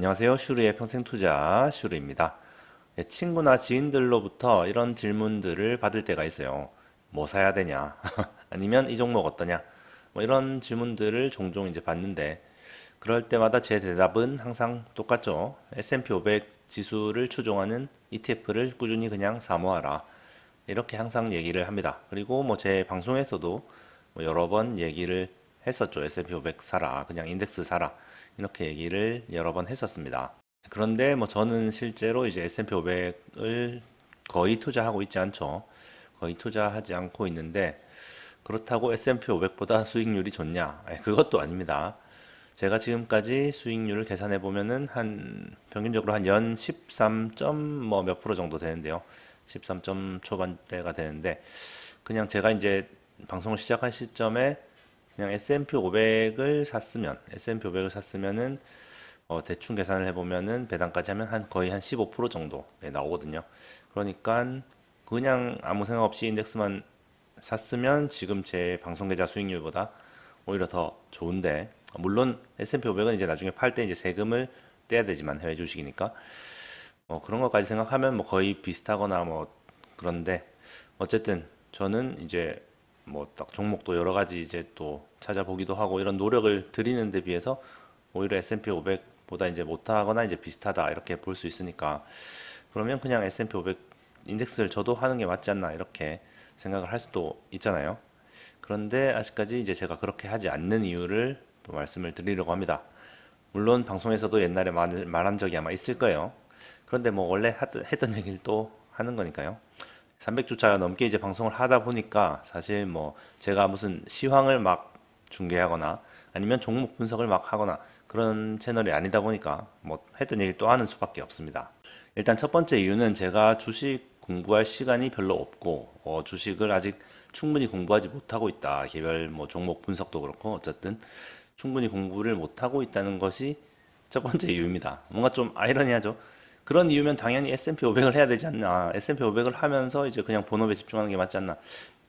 안녕하세요. 슈르의 평생 투자 슈르입니다. 예, 친구나 지인들로부터 이런 질문들을 받을 때가 있어요. 뭐 사야 되냐? 아니면 이 종목 어떠냐? 뭐 이런 질문들을 종종 이제 받는데 그럴 때마다 제 대답은 항상 똑같죠. S&P 500 지수를 추종하는 ETF를 꾸준히 그냥 사모하라. 이렇게 항상 얘기를 합니다. 그리고 뭐 제 방송에서도 뭐 여러 번 얘기를 했었죠. S&P 500 사라. 그냥 인덱스 사라. 이렇게 얘기를 여러 번 했었습니다. 그런데 뭐 저는 실제로 이제 S&P 500을 거의 투자하고 있지 않죠. 거의 투자하지 않고 있는데 그렇다고 S&P 500보다 수익률이 좋냐? 그것도 아닙니다. 제가 지금까지 수익률을 계산해 보면은 한 평균적으로 한 연 13.뭐 몇 프로 정도 되는데요. 13점 초반대가 되는데 그냥 제가 이제 방송을 시작한 시점에 그냥 S&P 500을 샀으면 S&P 500을 샀으면은 어, 대충 계산을 해보면은 배당까지 하면 한 거의 한 15% 정도 네, 나오거든요. 그러니까 그냥 아무 생각 없이 인덱스만 샀으면 지금 제 방송 계좌 수익률보다 오히려 더 좋은데 물론 S&P 500은 이제 나중에 팔 때 이제 세금을 떼야 되지만 해외 주식이니까 뭐 그런 것까지 생각하면 뭐 거의 비슷하거나 뭐 그런데 어쨌든 저는 이제 뭐 딱 종목도 여러 가지 이제 또 찾아보기도 하고 이런 노력을 들이는 데 비해서 오히려 S&P 500보다 이제 못하거나 이제 비슷하다 이렇게 볼 수 있으니까 그러면 그냥 S&P 500 인덱스를 저도 하는 게 맞지 않나 이렇게 생각을 할 수도 있잖아요. 그런데 아직까지 이제 제가 그렇게 하지 않는 이유를 또 말씀을 드리려고 합니다. 물론 방송에서도 옛날에 말, 말한 적이 아마 있을 거예요. 그런데 뭐 원래 하던, 했던 얘기를 또 하는 거니까요. 300주차 넘게 이제 방송을 하다 보니까 사실 뭐 제가 무슨 시황을 막 중계하거나 아니면 종목 분석을 막 하거나 그런 채널이 아니다 보니까 뭐 했던 얘기 또 하는 수밖에 없습니다. 일단 첫 번째 이유는 제가 주식 공부할 시간이 별로 없고 어, 주식을 아직 충분히 공부하지 못하고 있다. 개별 뭐 종목 분석도 그렇고 어쨌든 충분히 공부를 못하고 있다는 것이 첫 번째 이유입니다. 뭔가 좀 아이러니하죠. 그런 이유면 당연히 S&P 500을 해야 되지 않나. S&P 500을 하면서 이제 그냥 본업에 집중하는 게 맞지 않나.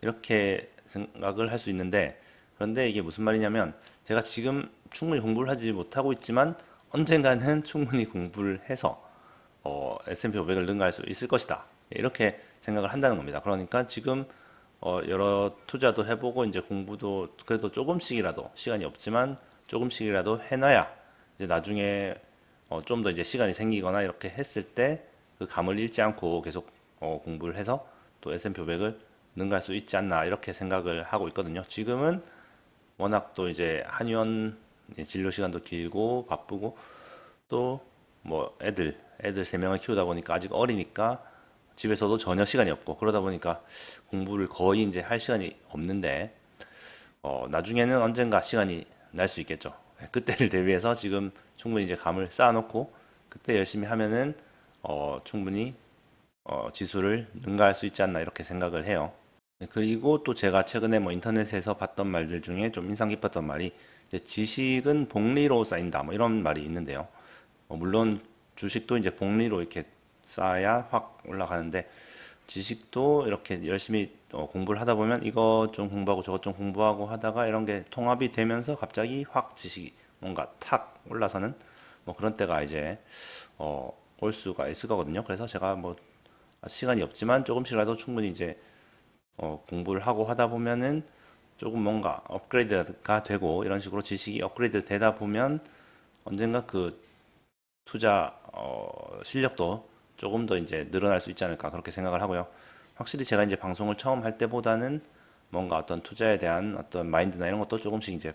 이렇게 생각을 할 수 있는데 그런데 이게 무슨 말이냐면 제가 지금 충분히 공부를 하지 못하고 있지만 언젠가는 충분히 공부를 해서 어, S&P 500을 능가할 수 있을 것이다. 이렇게 생각을 한다는 겁니다. 그러니까 지금 어, 여러 투자도 해보고 이제 공부도 그래도 조금씩이라도 시간이 없지만 조금씩이라도 해놔야 이제 나중에 어, 좀 더 이제 시간이 생기거나 이렇게 했을 때 그 감을 잃지 않고 계속 어, 공부를 해서 또 S&P 500을 능가할 수 있지 않나 이렇게 생각을 하고 있거든요. 지금은 워낙 또 이제 한의원 진료 시간도 길고 바쁘고 또 뭐 애들 애들 세 명을 키우다 보니까 아직 어리니까 집에서도 전혀 시간이 없고 그러다 보니까 공부를 거의 이제 할 시간이 없는데 어, 나중에는 언젠가 시간이 날 수 있겠죠. 네, 그때를 대비해서 지금 충분히 이제 감을 쌓아놓고 그때 열심히 하면은 어, 충분히 어, 지수를 능가할 수 있지 않나 이렇게 생각을 해요. 네, 그리고 또 제가 최근에 뭐 인터넷에서 봤던 말들 중에 좀 인상 깊었던 말이 지식은 복리로 쌓인다 뭐 이런 말이 있는데요. 어, 물론 주식도 이제 복리로 이렇게 쌓아야 확 올라가는데 지식도 이렇게 열심히 어, 공부를 하다 보면 이거 좀 공부하고 저것 좀 공부하고 하다가 이런 게 통합이 되면서 갑자기 확 지식이 뭔가 탁 올라서는 뭐 그런 때가 이제 어, 올 수가 있을 거거든요. 그래서 제가 뭐 시간이 없지만 조금씩이라도 충분히 이제 어, 공부를 하고 하다 보면은 조금 뭔가 업그레이드가 되고 이런 식으로 지식이 업그레이드 되다 보면 언젠가 그 투자 어, 실력도 조금 더 이제 늘어날 수 있지 않을까 그렇게 생각을 하고요. 확실히 제가 이제 방송을 처음 할 때보다는 뭔가 어떤 투자에 대한 어떤 마인드나 이런 것도 조금씩 이제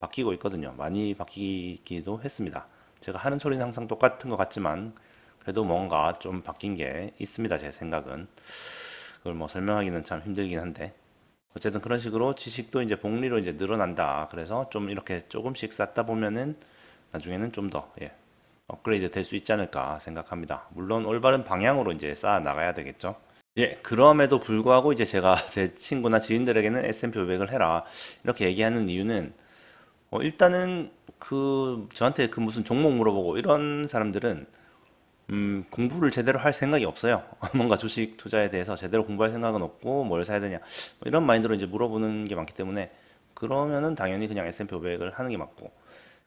바뀌고 있거든요. 많이 바뀌기도 했습니다. 제가 하는 소리는 항상 똑같은 것 같지만 그래도 뭔가 좀 바뀐 게 있습니다. 제 생각은. 그걸 뭐 설명하기는 참 힘들긴 한데 어쨌든 그런 식으로 지식도 이제 복리로 이제 늘어난다. 그래서 좀 이렇게 조금씩 쌓다 보면은 나중에는 좀더 예, 업그레이드 될 수 있지 않을까 생각합니다. 물론 올바른 방향으로 이제 쌓아 나가야 되겠죠. 예, 그럼에도 불구하고 이제 제가 제 친구나 지인들에게는 S&P 500을 해라 이렇게 얘기하는 이유는 어, 일단은 그 저한테 그 무슨 종목 물어보고 이런 사람들은 음, 공부를 제대로 할 생각이 없어요. 뭔가 주식 투자에 대해서 제대로 공부할 생각은 없고 뭘 사야 되냐 뭐 이런 마인드로 이제 물어보는 게 많기 때문에 그러면은 당연히 그냥 S&P 500을 하는 게 맞고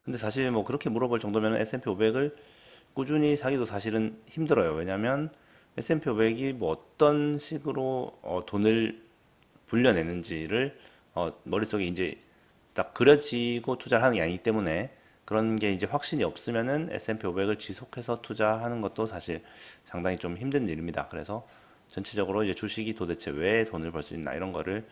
근데 사실 뭐 그렇게 물어볼 정도면 S&P 500을 꾸준히 사기도 사실은 힘들어요. 왜냐면 S&P 500이 뭐 어떤 식으로 어, 돈을 불려내는지를 어, 머릿속에 이제 딱 그려지고 투자를 하는 게 아니기 때문에 그런 게 이제 확신이 없으면은 S&P 500을 지속해서 투자하는 것도 사실 상당히 좀 힘든 일입니다. 그래서 전체적으로 이제 주식이 도대체 왜 돈을 벌 수 있나 이런 거를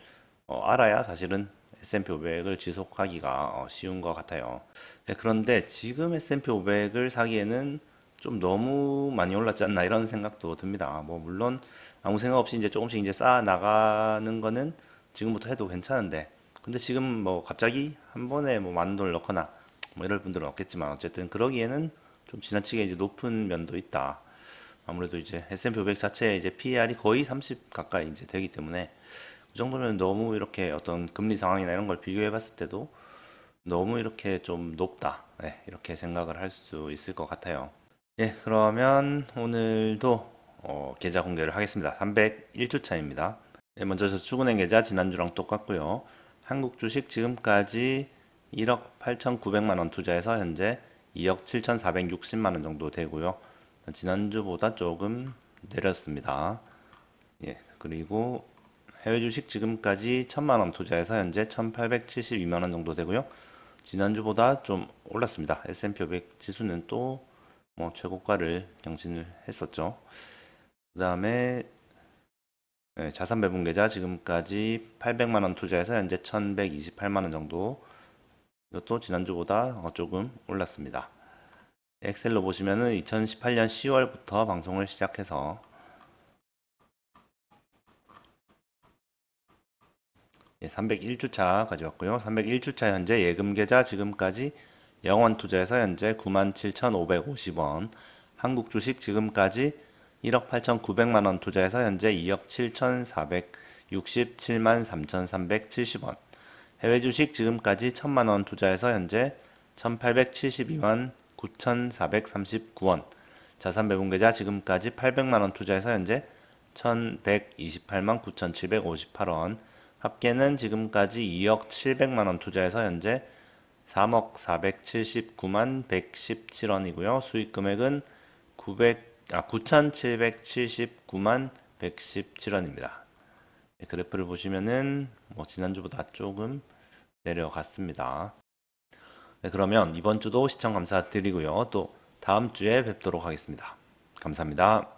어, 알아야 사실은 S&P 500을 지속하기가 어, 쉬운 것 같아요. 네, 그런데 지금 S&P 500을 사기에는 좀 너무 많이 올랐지 않나 이런 생각도 듭니다. 뭐 물론 아무 생각 없이 이제 조금씩 이제 쌓아 나가는 거는 지금부터 해도 괜찮은데 근데 지금 뭐 갑자기 한 번에 뭐 만 원을 넣거나 뭐 이럴 분들은 없겠지만 어쨌든 그러기에는 좀 지나치게 이제 높은 면도 있다. 아무래도 이제 S&P 500 자체의 이제 PER이 거의 30 가까이 이제 되기 때문에 그 정도면 너무 이렇게 어떤 금리 상황이나 이런 걸 비교해 봤을 때도 너무 이렇게 좀 높다. 네, 이렇게 생각을 할 수 있을 것 같아요. 예, 그러면 오늘도 어, 계좌 공개를 하겠습니다. 301주차입니다. 네, 먼저 저 출근행 계좌 지난주랑 똑같고요. 한국 주식 지금까지 1억 8,900만 원 투자해서 현재 2억 7,460만 원 정도 되고요. 지난주보다 조금 내렸습니다. 예, 그리고 해외 주식 지금까지 1,000만 원 투자해서 현재 1,872만 원 정도 되고요. 지난주보다 좀 올랐습니다. S&P 500 지수는 또 뭐 최고가를 경신을 했었죠. 그 다음에 네, 자산 배분 계좌 지금까지 800만 원 투자해서 현재 1,128만 원 정도. 이것도 지난주보다 어, 조금 올랐습니다. 엑셀로 보시면은 2018년 10월부터 방송을 시작해서 예, 301주차 가져왔고요. 301주차 현재 예금 계좌 지금까지 영원 투자해서 현재 97,550원. 한국 주식 지금까지 1억 8,900만 원 투자해서 현재 2억 7,467만 3,370원. 해외 주식 지금까지 1,000만 원 투자해서 현재 1,872만 9,439원. 자산 배분 계좌 지금까지 800만 원 투자해서 현재 1,128만 9,758원. 합계는 지금까지 2억 700만 원 투자해서 현재 3억 479만 117원이고요. 수익 금액은 900, 아, 9,779만 117원입니다. 그래프를 보시면은 뭐 지난주보다 조금 내려갔습니다. 네, 그러면 이번 주도 시청 감사드리고요. 또 다음 주에 뵙도록 하겠습니다. 감사합니다.